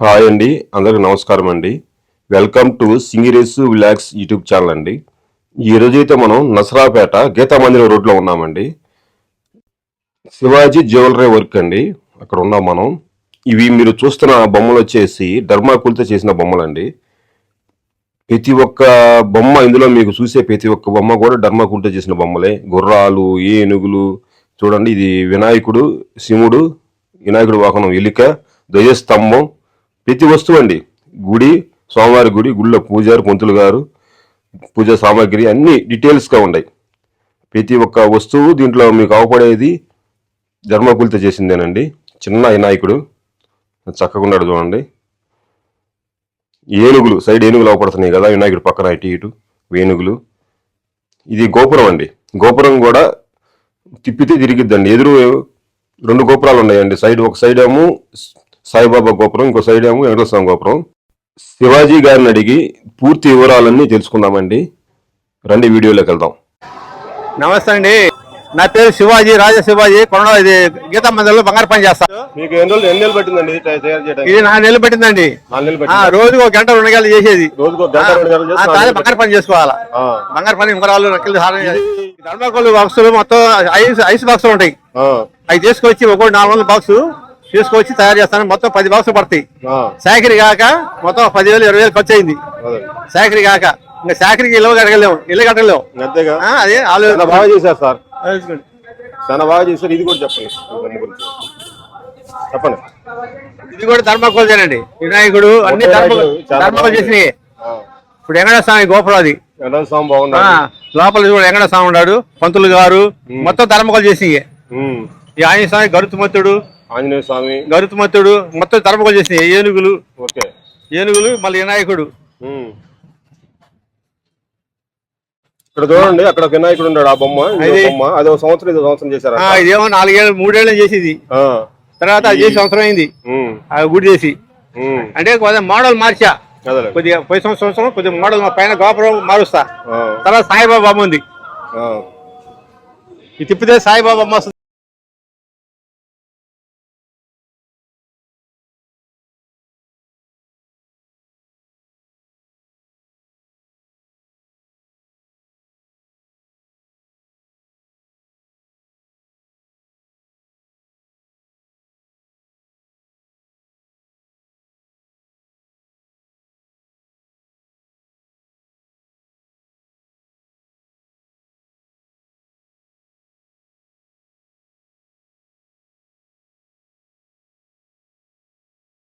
Hi అండి అందరికి నమస్కారం అండి. Welcome to Singiresu vlogs YouTube channel అండి. ఈ మనం నసరాపేట గీతా మందిరం రోడ్లో ఉన్నామండి. శివాజీ జ్యువెలరీ వర్క్ అండి అక్కడ ఉన్నాం మనం. ఇవి మీరు చూస్తున్న బొమ్మలు వచ్చేసి ధర్మాకులతో చేసిన బొమ్మలు అండి. ప్రతి ఒక్క బొమ్మ ఇందులో మీకు చూసే ప్రతి ఒక్క బొమ్మ కూడా ధర్మాకులతో చేసిన బొమ్మలే. గుర్రాలు ఏనుగులు చూడండి ఇది వినాయకుడు శివుడు వినాయకుడు వాహనం ఎలిక ధ్వజస్తంభం ప్రతి వస్తువు అండి. గుడి స్వామివారి గుడి గుడిలో పూజారు పంతులు గారు పూజా సామాగ్రి అన్నీ డీటెయిల్స్గా ఉన్నాయి. ప్రతి ఒక్క వస్తువు దీంట్లో మీకు అవపడేది ధర్మకులతో చేసిందేనండి. చిన్న వినాయకుడు. చక్కగా చూడండి. ఏనుగులు సైడ్ ఏనుగులు అవపడుతున్నాయి కదా వినాయకుడు పక్కన ఇటు ఇటు ఏనుగులు. ఇది గోపురం అండి. గోపురం కూడా తిప్పితే తిరిగిద్దండి. ఎదురు రెండు గోపురాలు ఉన్నాయండి. సైడ్ ఒక సైడ్ ఏమో సాయిబాబా గోపురం ఇంకో సైడ్ ఏమో వెంకటేశ్వర స్వామి గోపురం. శివాజీ గారిని అడిగి పూర్తి వివరాలన్నీ తెలుసుకుందామండి. రండి వీడియోలోకి వెళ్దాం. నమస్తే అండి. నా పేరు శివాజీ రాజా శివాజీ కొన ఇది గీతా మందిరంలో బంగారు పని చేస్తాను మీకు ఎన్ని రోజులు ఎన్ని నెలలు పట్టిందండి ఇది తయారు చేయడానికి? ఇది నాలుగు నెలలు పెట్టిందండి. నాలుగు నెలలు ఆ రోజుకు ఒక గంట రెండు గంటలు చేసేది. రోజుకు ఒక గంట రెండు గంటలు చేసి ఆ, నాలుగు తానే నెలలు బంగారు పని చేసుకోవాలా? ఆ, బంగారు పని ఉంగరాలు నక్కలు హారం ధర్మకోళ్ళు బాక్సులు మొత్తం ఐస్ ఐస్ బాక్సులు ఉంటాయి. ఆ, అవి తీసుకొచ్చి ఒక్కొక్క నాలుగు వందల బాక్స్ తీసుకొచ్చి తయారు చేస్తాను. మొత్తం పది బాక్సులు పడతాయి. శాఖరి కాక మొత్తం పదివేలు ఇరవై వేలు ఖర్చు అయింది. శాఖరి కాక. ఇంకా శాఖరికి ఇల్లు కట్టగలేము. ఇల్లు కట్టలేము. ఆ, అదే ఆలోచన. బాగా చేశారు సార్. చాలా బాగా చేశారు. ఇది కూడా చెప్పండి. చెప్పండి. ఇది కూడా ధర్మకోల్దేనండి వినాయకుడు అన్ని ఒకే ధర్మ వినాయకుడు, చాలా ధర్మకోల్. చేసినాయి. ఇప్పుడు వెంకటేశ్వర స్వామి గోపురం అది. వెంకటేశ్వర స్వామి ఆ, బాగున్నారు లోపల చూడ వెంకటేశ్వర స్వామి ఉన్నాడు. పంతులు గారు. మొత్తం ధర్మకోల్ చేసినాయి. ఈ ఆంజనేయ స్వామి గరుతుమత్తుడు ఆంజనేయ స్వామి. గరుతుమత్తుడు మొత్తం ధర్మకోల్ చేసినాయి. ఏనుగులు. ఓకే. ఏనుగులు మళ్ళీ వినాయకుడు. ఇక్కడ చూడండి అక్కడ వినాయకుడు ఉన్నాడు ఆ బొమ్మ బొమ్మ. అది సంవత్సరం ఇది సంవత్సరం చేశారు ఇదేమో నాలుగేళ్ళు మూడేళ్ళు చేసేది. తర్వాత అది చేసి సంవత్సరం అయింది. ఆ గుడి చేసి. అంటే కొద్దిగా మోడల్ మార్చా. కొద్దిగా పోయి సంవత్సరం సంవత్సరం కొద్దిగా మోడల్ మా పైన గోపురం మారుస్తా. తర్వాత సాయిబాబా బొమ్మ ఉంది. ఇది తిప్పితే సాయిబాబా బొమ్మ